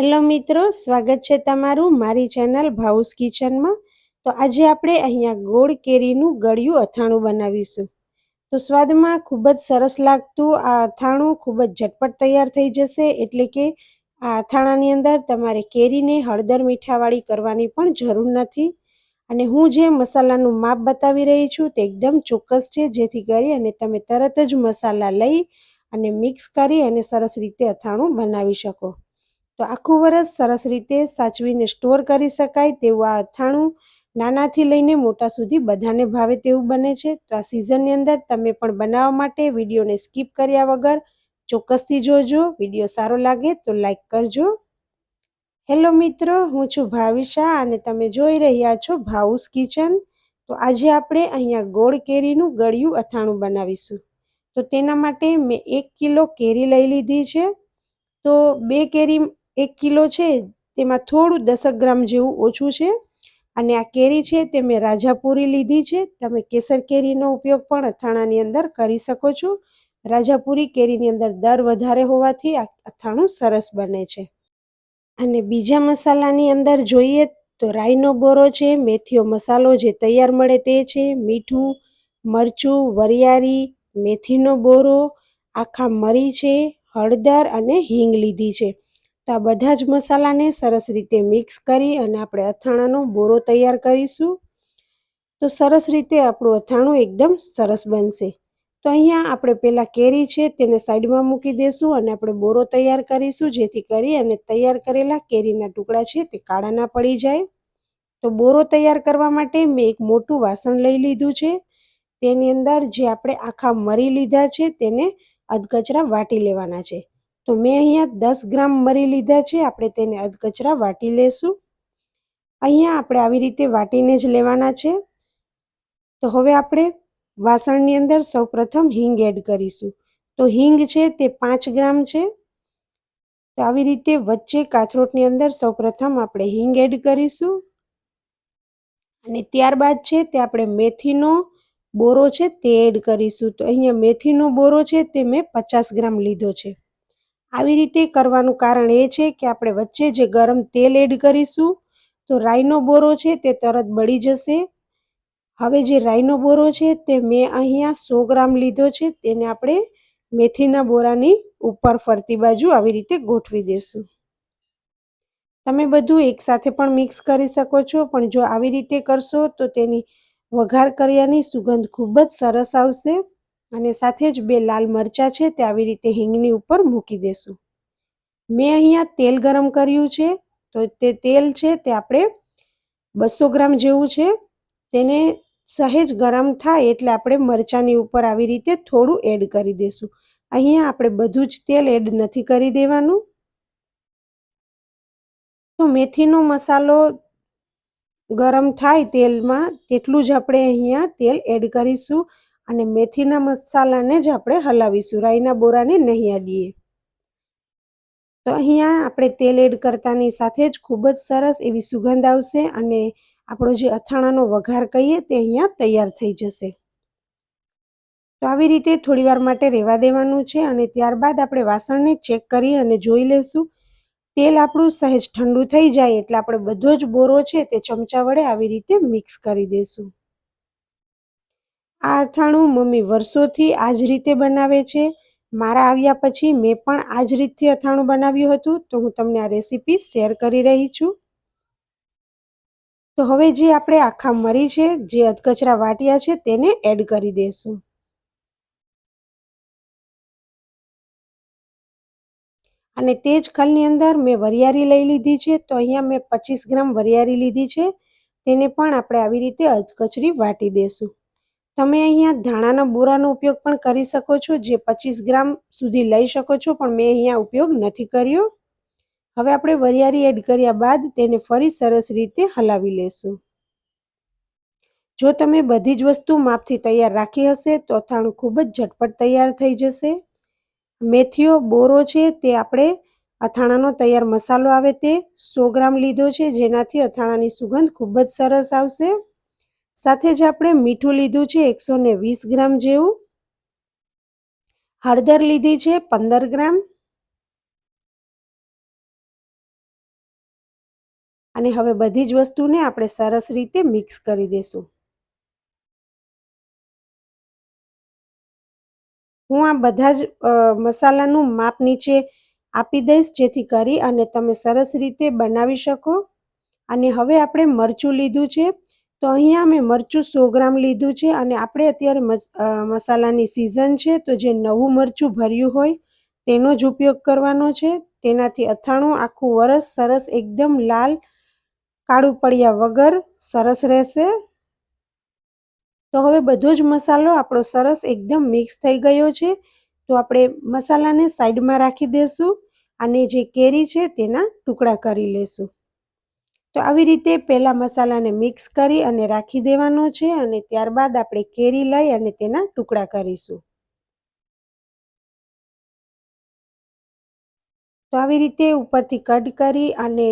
Hello મિત્રો, સ્વાગત છે તમારું મારી ચેનલ ભાઉસ કિચનમાં. તો આજે આપણે અહીંયા ગોળ કેરીનું ગળ્યું અથાણું બનાવીશું. તો સ્વાદમાં ખૂબ જ સરસ લાગતું આ અથાણું ખૂબ જ ઝટપટ તૈયાર થઈ જશે, એટલે કે આ અથાણાની અંદર તમારે કેરીને હળદર મીઠાવાળી કરવાની પણ જરૂર નથી. અને હું જે મસાલાનું માપ બતાવી રહી છું તે એકદમ ચોક્કસ છે, જેથી કરી અને તમે તરત જ મસાલા લઈ અને મિક્સ કરી અને સરસ રીતે અથાણું બનાવી શકો. તો આખું વરસ સરસ રીતે સાચવીને સ્ટોર કરી શકાય તેવું આ અથાણું નાનાથી લઈને મોટા સુધી બધાને ભાવે તેવું બને છે. તો આ સિઝનની અંદર તમે પણ બનાવવા માટે વિડીયોને સ્કીપ કર્યા વગર ચોક્કસથી જોજો. વીડિયો સારો લાગે તો લાઈક કરજો. હેલો મિત્રો, હું છું ભાવિશા અને તમે જોઈ રહ્યા છો ભાઉસ કિચન. તો આજે આપણે અહીંયા ગોળ કેરીનું ગળ્યું અથાણું બનાવીશું. તો તેના માટે મેં એક કિલો કેરી લઈ લીધી છે. તો બે કેરી એક કિલો છે, તેમાં થોડું દસક ગ્રામ જેવું ઓછું છે. અને આ કેરી છે તે મેં રાજાપુરી લીધી છે. તમે કેસર કેરીનો ઉપયોગ પણ અથાણાની અંદર કરી શકો છો. રાજાપુરી કેરીની અંદર દર વધારે હોવાથી આ અથાણું સરસ બને છે. અને બીજા મસાલાની અંદર જોઈએ તો રાઈનો બોરો છે મેથીઓ મસાલો જે તૈયાર મળે તે છે. મીઠું, મરચું, વરિયાળી, મેથીનો બોરો, આખા મરી છે, હળદર અને હિંગ લીધી છે. તો આ બધા જ મસાલાને સરસ રીતે મિક્સ કરી અને આપણે અથાણાનો બોરો તૈયાર કરીશું. તો સરસ રીતે આપણું અથાણું એકદમ સરસ બનશે. તો અહીંયા આપણે પહેલાં કેરી છે તેને સાઈડમાં મૂકી દઈશું અને આપણે બોરો તૈયાર કરીશું, જેથી કરી અને તૈયાર કરેલા કેરીના ટુકડા છે તે કાળા ના પડી જાય. તો બોરો તૈયાર કરવા માટે મેં એક મોટું વાસણ લઈ લીધું છે. તેની અંદર જે આપણે આખા મરી લીધા છે તેને અધકચરા વાટી લેવાના છે. તો મેં અહીંયા દસ ગ્રામ મરી લીધા છે. આપણે તેને અધકચરા વાટી લેશું. અહીંયા આપણે આવી રીતે વાટીને જ લેવાના છે. તો હવે આપણે વાસણની અંદર સૌપ્રથમ હિંગ એડ કરીશું. તો હિંગ છે તે પાંચ ગ્રામ છે. તો આવી રીતે વચ્ચે કાથરોટની અંદર સૌપ્રથમ આપણે હિંગ એડ કરીશું. અને ત્યારબાદ છે તે આપણે મેથીનો બોરો છે તે એડ કરીશું. તો અહીંયા મેથીનો બોરો છે તે મેં પચાસ ગ્રામ લીધો છે. આવી રીતે કરવાનું કારણ એ છે કે આપણે વચ્ચે જે ગરમ તેલ એડ કરીશું, તો રાઈનો બોરો છે તે તરત બળી જશે. હવે જે રાઈનો બોરો છે તે મેં અહીંયા સો ગ્રામ લીધો છે, તેને આપણે મેથીના બોરાની ઉપર ફરતી બાજુ આવી રીતે ગોઠવી દેશું. તમે બધું એકસાથે પણ મિક્સ કરી શકો છો, પણ જો આવી રીતે કરશો તો તેની વઘાર કર્યાની સુગંધ ખૂબ જ સરસ આવશે. અને સાથે જ બે લાલ મરચાં છે તે આવી રીતે હિંગની ઉપર મૂકી દેશું. મેં અહીંયા તેલ ગરમ કર્યું છે, તો તે તેલ છે તે આપણે બસો ગ્રામ જેવું છે. તેને સહેજ ગરમ થાય એટલે આપણે મરચાંની ઉપર આવી રીતે થોડું એડ કરી દઈશું અહીંયા આપણે બધું જ તેલ એડ નથી કરી દેવાનું. તો મેથીનો મસાલો ગરમ થાય તેલમાં, તેટલું જ આપણે અહીંયા તેલ એડ કરીશું. અને મેથીના મસાલાને જ આપણે હલાવીશું, રાઈના બોરાને નહીં અડીએ તો અહીંયા આપણે તેલ એડ કરતાની સાથે જ ખૂબ જ સરસ એવી સુગંધ આવશે અને આપણો જે અથાણાનો વઘાર કહીએ તે અહીંયા તૈયાર થઈ જશે. તો આવી રીતે થોડીવાર માટે રહેવા દેવાનું છે અને ત્યારબાદ આપણે વાસણને ચેક કરી અને જોઈ લેશું. તેલ આપણું સહેજ ઠંડુ થઈ જાય એટલે આપણે બધો જ બોરો છે તે ચમચા વડે આવી રીતે મિક્સ કરી દઈશું આ અથાણું મમ્મી વર્ષોથી આ જ રીતે બનાવે છે. મારા આવ્યા પછી મેં પણ આ જ રીતથી અથાણું બનાવ્યું હતું. તો હું તમને આ રેસીપી શેર કરી રહી છું. તો હવે જે આપણે આખા મરી છે, જે અધકચરા વાટ્યા છે, તેને એડ કરી દઈશું અને તે જ ખલની અંદર મેં વરિયાળી લઈ લીધી છે. તો અહીંયા મેં પચીસ ગ્રામ વરિયાળી લીધી છે. તેને પણ આપણે આવી રીતે અધકચરી વાટી દઈશું તમે અહીંયા ધાણાના બોરાનો ઉપયોગ પણ કરી શકો છો, જે પચીસ ગ્રામ સુધી લઈ શકો છો, પણ મેં અહીંયા ઉપયોગ નથી કર્યો. હવે આપણે વરિયાળી એડ કર્યા બાદ તેને ફરી સરસ રીતે હલાવી લેશું. જો તમે બધી જ વસ્તુ માપથી તૈયાર રાખી હશે, તો અથાણું ખૂબ જ ઝટપટ તૈયાર થઈ જશે. મેથીઓ બોરો છે, તે આપણે અથાણાનો તૈયાર મસાલો આવે તે સો ગ્રામ લીધો છે, જેનાથી અથાણાની સુગંધ ખૂબ જ સરસ આવશે. સાથે જ આપણે મીઠું લીધું છે એકસો ને વીસ ગ્રામ જેવું. હળદર લીધી છે પંદર ગ્રામ. અને હવે બધી જ વસ્તુને આપણે સરસ રીતે મિક્સ કરી દઈશું હું આ બધા જ મસાલાનું માપ નીચે આપી દઈશ જેથી કરી અને તમે સરસ રીતે બનાવી શકો. અને હવે આપણે મરચું લીધું છે તો અહીંયા મેં મરચું સો ગ્રામ લીધું છે અને આપણે અત્યારે મસાલાની સિઝન છે, તો જે નવું મરચું ભર્યું હોય તેનો જ ઉપયોગ કરવાનો છે. તેનાથી અથાણું આખું વરસ સરસ એકદમ લાલ, કાળું પડ્યા વગર સરસ રહેશે. તો હવે બધો જ મસાલો આપણો સરસ એકદમ મિક્સ થઈ ગયો છે. તો આપણે મસાલાને સાઈડમાં રાખી દઈશું અને જે કેરી છે તેના ટુકડા કરી લેશું. તો આવી રીતે પહેલાં મસાલાને મિક્સ કરી અને રાખી દેવાનો છે અને ત્યારબાદ આપણે કેરી લઈ અને તેના ટુકડા કરીશું. તો આવી રીતે ઉપરથી કટ કરી અને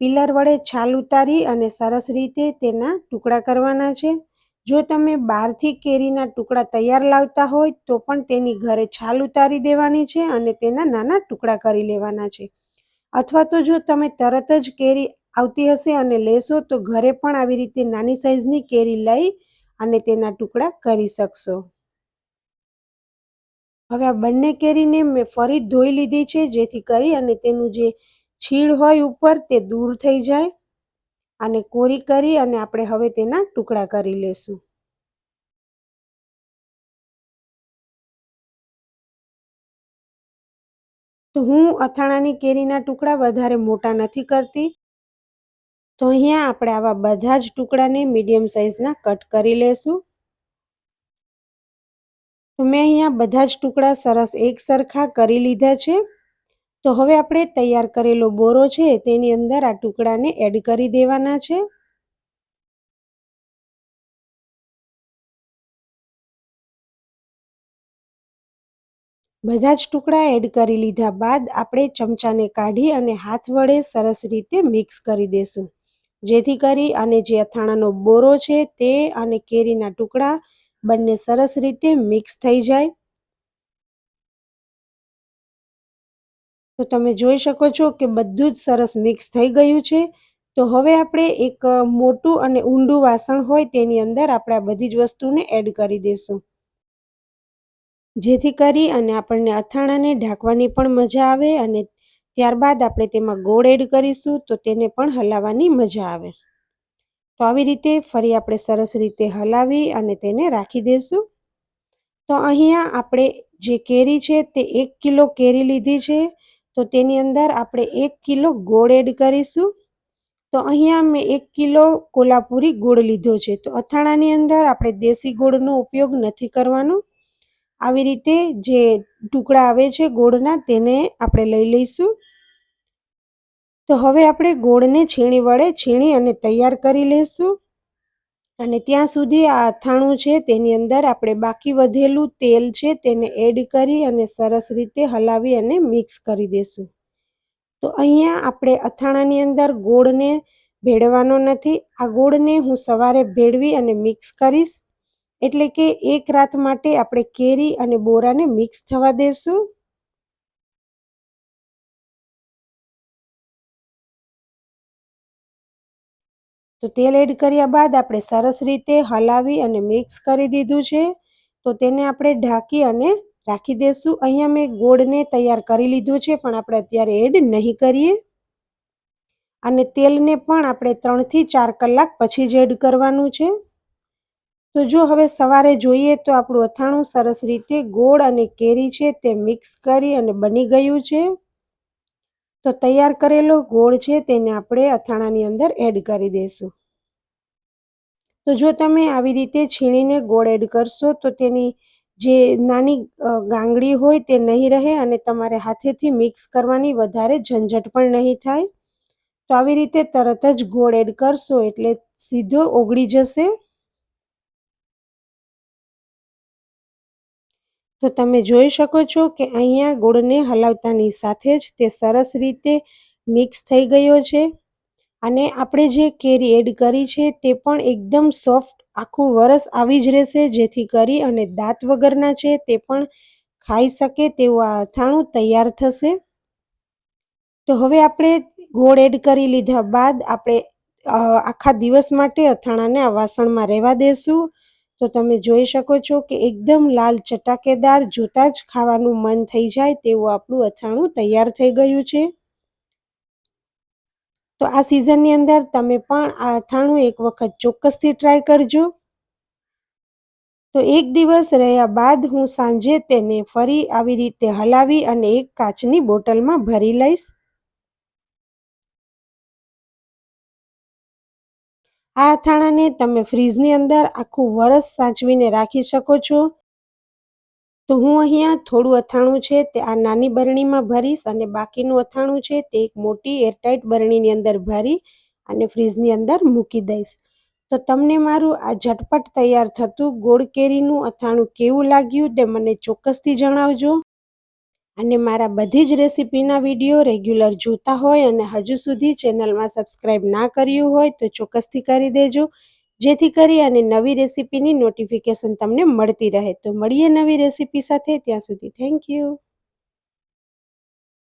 પિલર વડે છાલ ઉતારી અને સરસ રીતે તેના ટુકડા કરવાના છે. જો તમે બહારથી કેરીના ટુકડા તૈયાર લાવતા હોય તો પણ તેની ઘરે છાલ ઉતારી દેવાની છે અને તેના નાના ટુકડા કરી લેવાના છે. અથવા તો જો તમે તરત જ કેરી આવતી હશે અને લેશો તો ઘરે પણ આવી રીતે નાની સાઈઝની કેરી લઈ અને તેના ટુકડા કરી શકશો. હવે આ બંને કેરીને મેં ફરી ધોઈ લીધી છે, જેથી કરી અને તેનું જે છીણ હોય ઉપર તે દૂર થઈ જાય અને કોરી કરી અને આપણે હવે તેના ટુકડા કરી લેશું. તો હું અથાણાની કેરીના ટુકડા વધારે મોટા નથી કરતી. તો અહીંયા આપણે આવા બધા જ ટુકડાને મીડિયમ સાઇઝના કટ કરી લેશું. તો મેં અહીંયા બધા જ ટુકડા સરસ એક સરખા કરી લીધા છે. તો હવે આપણે તૈયાર કરેલો બોરો છે તેની અંદર આ ટુકડાને એડ કરી દેવાના છે. બધા જ ટુકડા એડ કરી લીધા બાદ આપણે ચમચાને કાઢી અને હાથ વડે સરસ રીતે મિક્સ કરી દેશું. જેથી કરી અને જે અથાણાનો બોરો છે તે અને કેરીના ટુકડા બંને સરસ રીતે મિક્સ થઈ જાય. તો તમે જોઈ શકો છો કે બધું જ સરસ મિક્સ થઈ ગયું છે. તો હવે આપણે એક મોટું અને ઊંડું વાસણ હોય તેની અંદર આપણે આ બધી જ વસ્તુને એડ કરી દઈશું જેથી કરી અને આપણને અથાણાને ઢાંકવાની પણ મજા આવે અને ત્યારબાદ આપણે તેમાં ગોળ એડ કરીશું તો તેને પણ હલાવવાની મજા આવે. તો આવી રીતે ફરી આપણે સરસ રીતે હલાવી અને તેને રાખી દઈશું તો અહીંયા આપણે જે કેરી છે તે એક કિલો કેરી લીધી છે. તો તેની અંદર આપણે એક કિલો ગોળ એડ કરીશું. તો અહીંયા મેં એક કિલો કોલ્હાપુરી ગોળ લીધો છે. તો અથાણાની અંદર આપણે દેશી ગોળનો ઉપયોગ નથી કરવાનો. આવી રીતે જે ટુકડા આવે છે ગોળના તેને આપણે લઈ લઈશું. તો હવે આપણે ગોળને છીણી વડે છીણી અને તૈયાર કરી લઈશું અને ત્યાં સુધી આ અથાણું છે તેની અંદર આપણે બાકી વધેલું તેલ છે તેને એડ કરી અને સરસ રીતે હલાવી અને મિક્સ કરી દઈશું તો અહીંયા આપણે અથાણાની અંદર ગોળને ભેળવાનો નથી. આ ગોળને હું સવારે ભેળવી અને મિક્સ કરીશ. એટલે કે એક રાત માટે આપણે કેરી અને બોરાને મિક્સ થવા દેશું. તો તેલ એડ કર્યા બાદ આપણે સરસ રીતે હલાવી અને મિક્સ કરી દીધું છે. તો તેને આપણે ઢાંકી અને રાખી દઈશું અહીંયા મેં ગોળને તૈયાર કરી લીધું છે, પણ આપણે અત્યારે એડ નહીં કરીએ. અને તેલને પણ આપણે ત્રણથી ચાર કલાક પછી જ એડ કરવાનું છે. તો જો હવે સવારે જોઈએ તો આપણું અથાણું સરસ રીતે ગોળ અને કેરી છે તે મિક્સ કરી અને બની ગયું છે. તો તૈયાર કરેલો ગોળ છે તેને આપણે અથાણાની અંદર એડ કરી દઈશું તો જો તમે આવી રીતે છીણીને ગોળ એડ કરશો તો તેની જે નાની ગાંગડી હોય તે નહીં રહે અને તમારે હાથેથી મિક્સ કરવાની વધારે ઝંઝટ પણ નહીં થાય. તો આવી રીતે તરત જ ગોળ એડ કરશો એટલે સીધો ઓગળી જશે. તો તમે જોઈ શકો છો કે અહીંયા ગોળને હલાવતાની સાથે જ તે સરસ રીતે મિક્સ થઈ ગયો છે. અને આપણે જે કેરી એડ કરી છે તે પણ એકદમ સોફ્ટ આખું વરસ આવી જ રહેશે, જેથી કરી અને દાંત વગરના છે તે પણ ખાઈ શકે તેવું આ અથાણું તૈયાર થશે. તો હવે આપણે ગોળ એડ કરી લીધા બાદ આપણે આખા દિવસ માટે અથાણાને આ વાસણમાં રહેવા દેશું. તો તમે જોઈ શકો છો કે એકદમ લાલ ચટાકેદાર, જોતાં જ ખાવાનું મન થઈ જાય તેવું આપણું અથાણું તૈયાર થઈ ગયું છે. તો આ સિઝનની અંદર તમે પણ આ અથાણું એક વખત ચોક્કસથી ટ્રાય કરજો. તો એક દિવસ રહ્યા બાદ હું સાંજે તેને ફરી આવી રીતે હલાવી અને એક કાચની બોટલમાં ભરી લઈશ. આ અથાણાને તમે ફ્રીજની અંદર આખું વરસ સાચવીને રાખી શકો છો. તો હું અહીંયા થોડું અથાણું છે તે આ નાની બરણીમાં ભરીશ અને બાકીનું અથાણું છે તે એક મોટી એરટાઈટ બરણીની અંદર ભરી અને ફ્રીજની અંદર મૂકી દઈશ. તો તમને મારું આ ઝટપટ તૈયાર થતું ગોળ કેરીનું અથાણું કેવું લાગ્યું તે મને ચોક્કસથી જણાવજો. અને મારા બધી જ રેસિપીના વીડિયો રેગ્યુલર જોતા હોય અને હજુ સુધી ચેનલમાં સબસ્ક્રાઈબ ના કર્યું હોય તો ચોક્કસથી કરી દેજો. જેથી કરી અને નવી રેસિપીની નોટિફિકેશન તમને મળતી રહે. તો મળીએ નવી રેસીપી સાથે. ત્યાં સુધી થેન્ક યુ.